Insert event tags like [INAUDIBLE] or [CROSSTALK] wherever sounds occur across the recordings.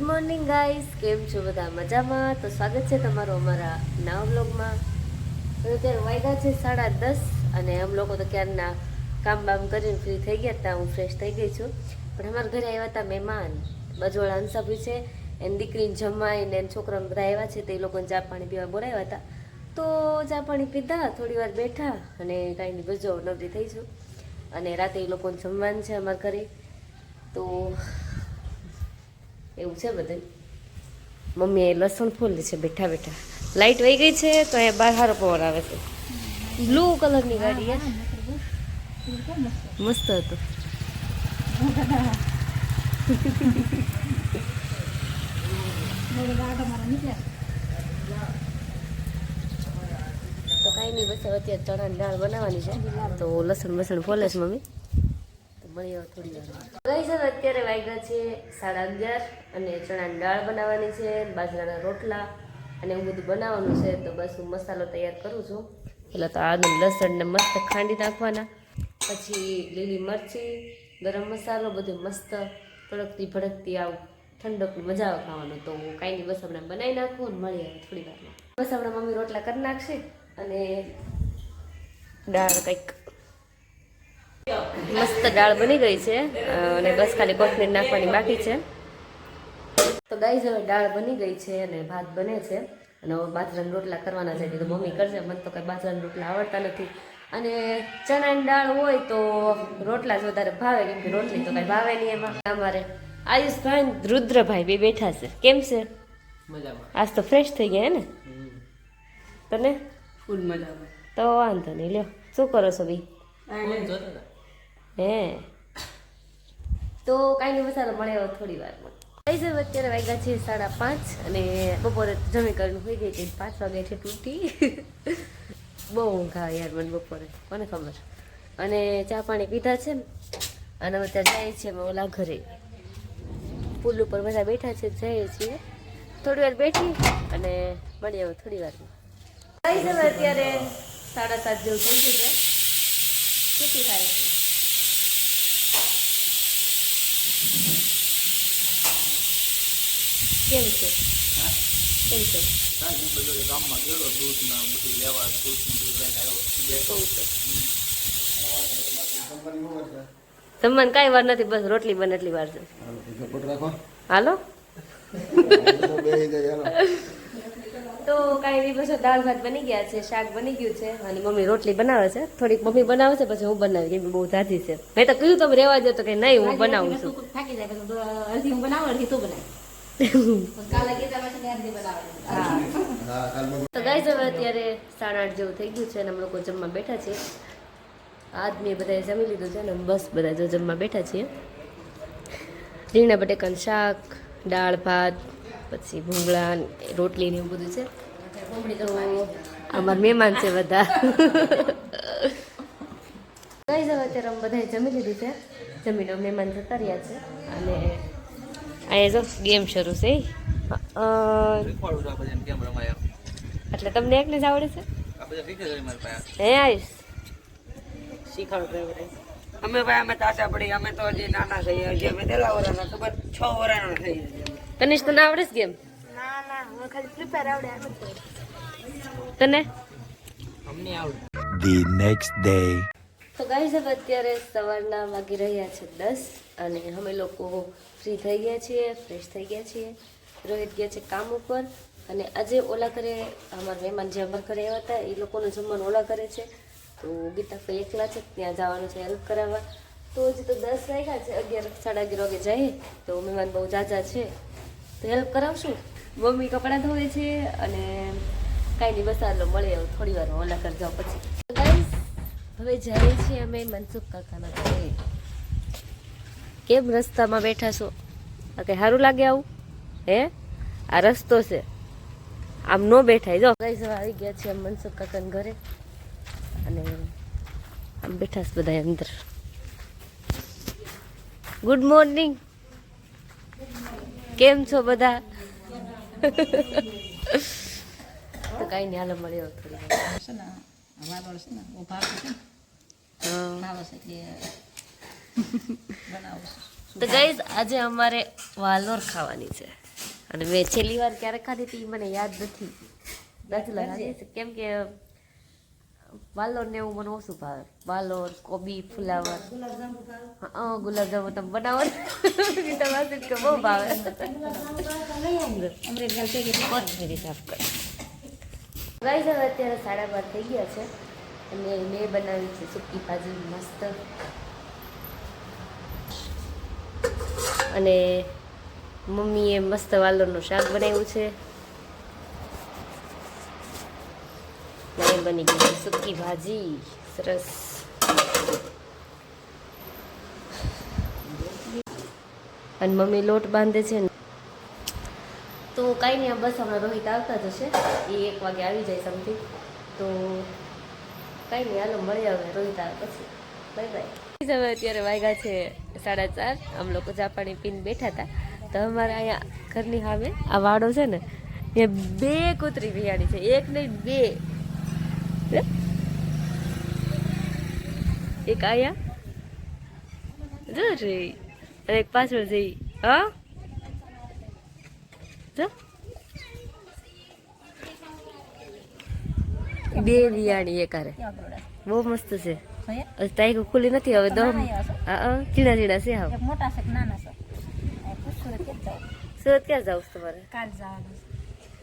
Good morning guys કેમ છો બધા? મજામાં? તો સ્વાગત છે તમારું અમારા નવા બ્લોગમાં તો અત્યારે વાગ્યા છે સાડા દસ અને અમે લોકો તો ક્યારના કામ બામ કરીને ફ્રી થઈ ગયા હતા, હું ફ્રેશ થઈ ગઈ છું. પણ અમારા ઘરે આવ્યા હતા મહેમાન. બજોળ હંસાભી છે, એની દીકરીને જમાઈને એને છોકરાને બધા આવ્યા છે, તે લોકોને ચા પાણી પીવા બોલાવ્યા હતા. તો ચા પાણી પીધા, થોડી વાર બેઠા અને કાંઈ નહીં બજો નવરી થઈ છું. અને રાતે એ લોકોને જમવાનું છે અમારા ઘરે. તો એવું છે બધું? મમ્મીએ લસણ ફોલી છે, બેઠા બેઠા. લાઇટ વહી ગઈ છે તો અહીંયા બહાર હારો પવન આવે છે. બ્લુ કલરની ગાડી મસ્ત હતું. તો કાંઈ નહીં, બસ અત્યારે ચણાની દાળ બનાવવાની છે. તો લસણ બસણ ફોલે છે મમ્મી? મળીએ હવે થોડી વાર ગઈ અત્યારે વાગ્યા છે સાડા અગિયાર અને ચણાની દાળ બનાવવાની છે, બાજરાના રોટલા અને એવું બધું બનાવવાનું છે. તો બસ હું મસાલો તૈયાર કરું છું. પહેલાં તો આદુ લસણને મસ્ત ખાંડી નાખવાના. પછી લીલી મરચી, ગરમ મસાલો, બધું મસ્ત તડકતી ભડકતી આવું ઠંડકની મજા ખાવાનું. તો કાંઈ નહીં, બસ હમણાં બનાવી નાખું અને મળી આવે થોડી વારમાં. બસ હમણાં મમ્મી રોટલા કરી નાખશે અને દાળ કંઈક મસ્ત દાળ બની ગઈ છે અને બસ ખાલી કોથમીર નાખવાની બાકી છે. તો ગાઈઝ હવે દાળ બની ગઈ છે અને ભાત બને છે. અને હવે બાજરાના રોટલા કરવાના છે તો મમ્મી કરશે મને તો કંઈ બાજરાના રોટલા આવડતા નથી. અને ચણાની દાળ હોય તો રોટલા જ વધારે ભાવે કેમ કે રોટલી તો કાંઈ ભાવે નહીં એમાં. અમારે આયુષભાઈ રુદ્રભાઈ બે બેઠા છે. કેમ છે? આજ તો ફ્રેશ થઈ ગયા હે ને તને? ફૂલ મજામાં. તો વાંધો નહીં લ્યો. શું કરો છો ભાઈ હે. તો કાંઈ નહીં મસાલો મળે થોડી વારમાં. આવી જાય અત્યારે વાગ્યા છે સાડા પાંચ અને બપોરે જમી કરીને હોઈ ગઈ હતી. પાંચ વાગે છે તૂટી [LAUGHS] બહુ ઊંઘ આવે યાર મને બપોરે. કોને ખબર? અને ચા પાણી પીધા છે. અને અત્યારે જાય છે ઓલા ઘરે. પુલ ઉપર બધા બેઠા છે, જઈએ છીએ. થોડી વાર બેઠી અને મળી આવું થોડી વારમાં. કઈ છે અત્યારે સાડા સાત જેવું થઈ ગયું છે કેટલી થાય? છે કેમ છે? કેમ છે? ગામમાં ગયેલો દૂધના બધું લેવા દૂધનું લઈને આવ્યો બેઠો કેવું છે? જમવાનું કાંઈ વાર નથી બસ રોટલી બને એટલી વાર છે. હાલો. [LAUGHS] તો કાંઈ નહીં બસ દાળ ભાત બની ગયા છે શાક બની ગયું છે. અને મમ્મી રોટલી બનાવે છે. થોડીક મમ્મી બનાવે છે પછી હું બનાવી કેમ કે બહુ ઝાઝી છે. મેં તો કીધું તમે રહેવા દો તો કે નહીં હું બનાવું છું. થાકી જાય અડધી હું બનાવું અડધી તું બનાવવાની. તો ગાય હવે અત્યારે સાડા આઠ જેવું થઈ ગયું છે અને અમે લોકો જમવા બેઠા છીએ. આદમીએ બધાએ જમી લીધું છે ને બસ બધા જો જમવા બેઠા છીએ. રીંગણા બટેકાનું શાક દાળ ભાત પછી ભૂંગળા રોટલી ને એવું બધું છે. અમારા મહેમાન છે બધા. કઈ જવા અત્યારે અમે બધાએ જમી લીધું છે. જમીને મહેમાન જતા રહ્યા છે. અને અહીંયા જો ગેમ શરૂ છે. શીખવાડું. એટલે તમને એકને જ આવડે છે? હે આવીશ શીખે અમે ભાઈ અમે તાસા પડી અમે તો હજી નાના છીએ હજી અમે કેટલા વર્ષના ખબર? છ વર્ષના થઈ તો તને આવડે છે ગેમ? તને? અમને આવડે. The next day. તો ગાઈઝ હવે અત્યારે સવારના વાગી રહ્યા છે દસ અને અમે લોકો ફ્રી થઈ ગયા છીએ ફ્રેશ થઈ ગયા છીએ. રોહિત ગયા છે કામ ઉપર અને આજે ઓલા કરે અમારા મહેમાન જે અમારા ઘરે આવ્યા હતા એ લોકોનું જમવાનું ઓલા કરે છે. તો ગીતા ભાઈ એકલા છે, ત્યાં જવાનું છે હેલ્પ કરાવવા. તો હજી તો દસ વાગ્યા છે, અગિયાર, સાડા અગિયાર વાગે જાય તો મહેમાન બહુ જાજા છે. તો હેલ્પ કરાવશું. મમ્મી કપડાં ધોવે છે અને કાંઈ નહીં, બસ મળે હવે થોડી વાર ઓલા કરી જાઓ પછી. હવે જઈએ છીએ અમે મનસુખ કાકાના ઘરે. કેમ રસ્તામાં બેઠા છો? આ કંઈ સારું લાગે આવું? હે? આ રસ્તો છે. આમ ન બેઠાય, જો. ગાઈઝ હવે આવી ગયા છીએ મનસુખ કાકાના ઘરે. અને આમ બેઠા છે બધા અંદર. ગુડ મોર્નિંગ કેમ છો બધા? તો કાંઈ નહીં હાલ મળ્યો છે ને ને ઊભા તો ગાઈઝ આજે અમારે વાલોર ખાવાની છે. અને મેં છેલ્લી વાર ક્યારે ખાધી હતી મને યાદ નથી. નથી લગાવી કેમ કે વાલોર ને એવું મને ઓછું ભાવે? વાલોર, કોબી, ફુલાવર. હા ગુલાબજાંબુ તમે બનાવો ને. ગીતા કે બહુ ભાવે. હવે અત્યારે સાડા બાર થઈ ગયા છે અને મેં બનાવી છે સૂકી ભાજી, મસ્ત. અને મમ્મીએ મસ્ત વાલોરનું શાક બનાવ્યું છે. ને બની ગઈ છે, સૂકી ભાજી, સરસ. અને મમ્મી લોટ બાંધે છે ને. તો કાંઈ નહીં બસ હમણાં રોહિત આવતા જ હશે એ એક વાગે આવી જાય સમથિંગ. તો કાંઈ નહીં, હાલો મળી આવે રોહિત આવે પછી. Bye bye. હવે અત્યારે વાગ્યા છે સાડા ચાર. આમ લોકો ચા પાણી પીને બેઠા હતા. તો અમારા અહીંયા ઘરની સામે આ વાડો છે ને એ બે કૂતરી બિહાડી છે. એક નહીં, બે? એક આયા જો રે અને એક પાછળ જઈ હા જો બે બિયાણી એકારે બહુ મસ્ત છે તારીખ ખુલી નથી હવે દમ હા ચીડા ચીડા છે હવે મોટા છે નાના છે સુરત ક્યાં જાવ તમારે કાલ જવાનું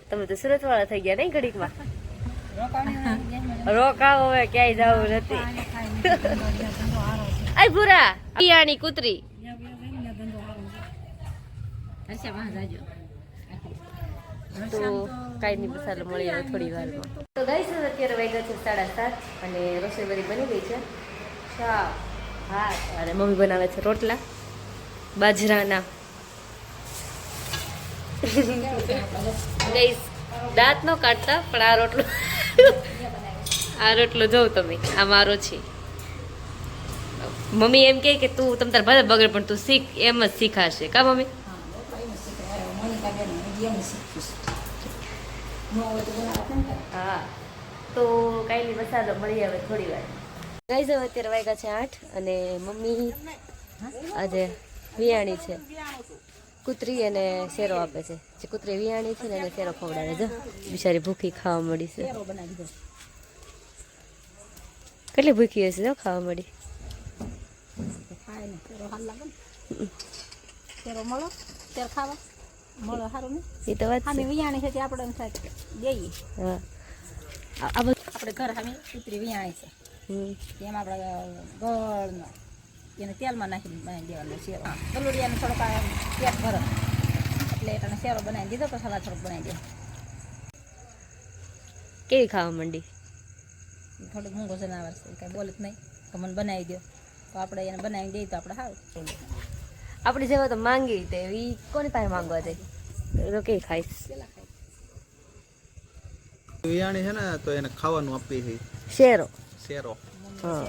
તમે તો સુરત વાળા થઈ ગયા નહીં ઘડીકમાં રોકાવ હવે ક્યાંય જવું નથી. [LAUGHS] આય ભૂરા પિયાની કૂતરી. તો કાંઈ નહીં મસાલો મળી આવે થોડી વારમાં તો ગાઈસ અત્યારે વાગ્યા છે સાડા સાત અને રસોઈ બધી બની ગઈ છે. શાક ભાત અને મમ્મી બનાવે છે રોટલા. બાજરાના. [LAUGHS] ગાઈસ દાંત ન કાઢતા પણ આ રોટલો [LAUGHS] આ રોટલો જોઉં તમે. આ મારો છે. મમ્મી એમ કહે કે તું, તમ તાર ભલે બગડે, પણ તું શીખ, એમ જ શીખાશે. કા મમ્મી? હા. તો કાંઈ મસાલો મળી આવે થોડી વાર. ગાઈઝ જાવ અત્યારે વાગ્યા છે આઠ અને મમ્મી આજે વિયાણી છે. કૂતરી અને શેરો આપે છે. જે કૂતરી વિયાણી છે ને એને શેરો ખવડાવે છે. બિચારી ભૂખી ખાવા મળી છે. કેટલી ભૂખી હશે જો ખાવા મળી? આપણે ઘર સામે કૂતરી વિયાણી છે. એમ આપણે ગળનો એને તેલમાં નાખી બનાવી દેવાનો શેરો. ગલુડિયાને થોડોક આ પેટ ભરો. એટલે એને શેરો બનાવી દીધો તો સલાડ થોડોક બનાવી દે કેવી ખાવા માંડી? થોડુંક મૂંગો જનાવર છે કાંઈ બોલે જ નહીં. તો મને બનાવી દો તો આપણે એને બનાવી દઈએ તો આપણે સારું આપણે જેવા તો માંગી તે એ કોની પાસે માંગવા જાય? તો કે ખાઈશ વિયાણી છે ને તો એને ખાવાનું આપીએ છીએ. શેરો. શેરો. હા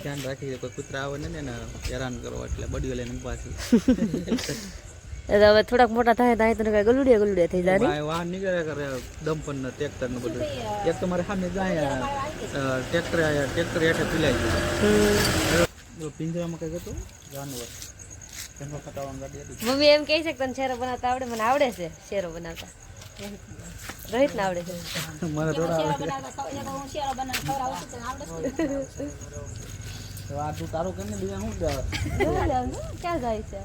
ધ્યાન રાખી કોઈ કૂતરા આવે ને એને હેરાન કરો એટલે બડીઓ લઈને પાછી [LAUGHS] એટલે હવે થોડાક મોટા થાય થાય તને કઈ ગલુડિયા ગલુડિયા થઈ જાય વાહન નીકળ્યા કરે ડમ્પર ને ટ્રેક્ટર ને બધું. એક તો મારે સામે જાય ટ્રેક્ટર ટ્રેક્ટર હેઠે પીલાઈ ગયું. પિંજરામાં કઈ હતું? જાનવર. મમ્મી એમ કહે છે કે તને શેરો બનાવતા આવડે? મને આવડે છે શેરો બનાવતા. રોહિત ને આવડે છે. [LAUGHS] મને થોડા આવડે. [LAUGHS] ને? આ તું તારું કેમ બીજા શું ક્યાં જાય છે